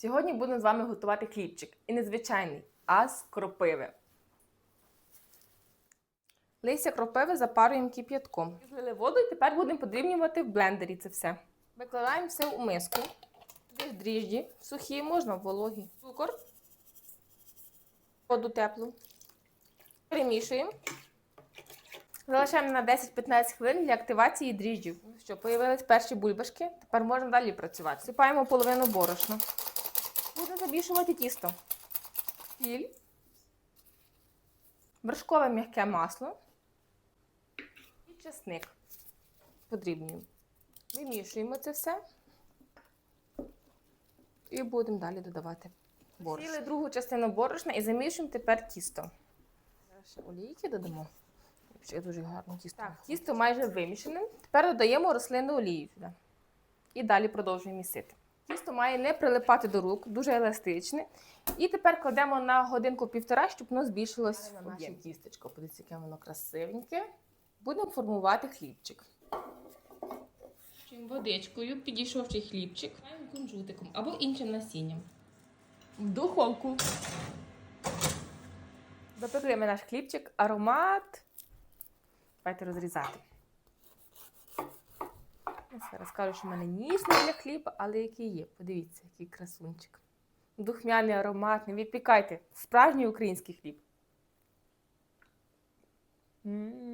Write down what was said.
Сьогодні будемо з вами готувати хлібчик. І незвичайний, а з кропиви. Листя кропиви запарюємо кип'ятком. Злили воду і тепер будемо подрібнювати в блендері це все. Викладаємо все у миску. Туди дріжджі, сухі, можна вологі. Цукор, воду теплу. Перемішуємо. Залишаємо на 10-15 хвилин для активації дріжджів. Що, появились перші бульбашки, тепер можна далі працювати. Сипаємо половину борошна. Будемо замішувати тісто. Сіль. Вершкове м'яке масло. І чесник. Подрібнюємо. Вимішуємо це все. І будемо далі додавати борошно. Сіли другу частину борошна і замішуємо тепер тісто. Зараз ще олійки додамо. Ще дуже гарно тісто. Так, тісто майже вимішане. Тепер додаємо рослинну олію сюди. І далі продовжуємо місити. Тісто має не прилипати до рук, дуже еластичне. І тепер кладемо на годинку-півтора, щоб воно збільшилось в наше тістечко. Подивіться, яке воно красивеньке. Будемо формувати хлібчик. Водичкою підійшовши хлібчик, кунжутиком або іншим насінням. В духовку. Допекли ми наш хлібчик, аромат. Давайте розрізати. Зараз кажу, що в мене ніж не для хліба, але який є. Подивіться, який красунчик. Духмяний, ароматний. Відпікайте. Справжній український хліб. М.